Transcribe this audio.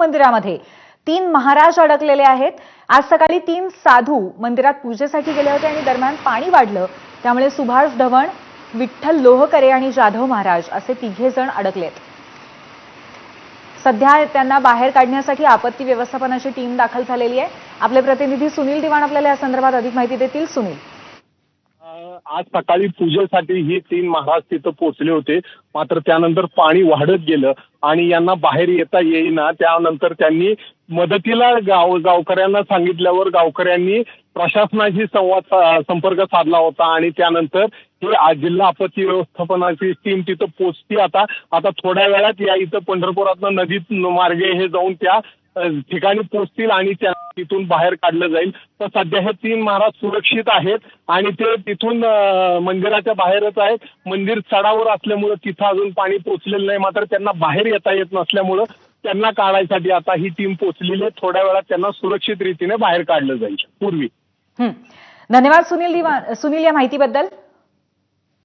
मंदिरामध्ये. तीन महाराज अडकलेले आहेत. आज सकाळी तीन साधू मंदिरात पूजेसाठी गेले होते आणि दरम्यान पाणी वाढलं. त्यामुळे सुभाष ढवण विठ्ठल लोहकरे आणि जाधव महाराज असे तिघे जण अडकलेत. सध्या त्यांना बाहेर काढण्यासाठी आपत्ती व्यवस्थापनाची टीम दाखल झालेली आहे. आपले प्रतिनिधी सुनील दिवाण आपल्याला या संदर्भात अधिक माहिती देतील. सुनील. आज सकाळी पूजेसाठी ही तीन महाराज तिथं पोहोचले होते. मात्र त्यानंतर पाणी वाढत गेलं आणि यांना बाहेर येता येईना. त्यानंतर त्यांनी मदतीला गाव गावकऱ्यांना सांगितल्यावर गावकऱ्यांनी प्रशासनाशी संवाद संपर्क साधला होता आणि त्यानंतर हे जिल्हा आपत्ती व्यवस्थापनाची टीम तिथं पोचती आता आता थोड्या वेळात या इथं पंढरपुरातनं नदीत मार्गे हे जाऊन त्या ठिकाणी पोचतील आणि त्या तिथून बाहेर काढलं जाईल. तर सध्या हे तीन महाराज सुरक्षित आहेत आणि ते तिथून मंदिराच्या बाहेरच आहेत. मंदिर चढावर असल्यामुळं तिथं अजून पाणी पोचलेलं नाही. मात्र त्यांना बाहेर येता येत नसल्यामुळं त्यांना काढायसाठी आता ही टीम पोचलेली आहे. थोड्या वेळात त्यांना सुरक्षित रीतीने बाहेर काढलं जाईल. पूर्वी. धन्यवाद सुनील दिवाण सुनील या माहितीबद्दल.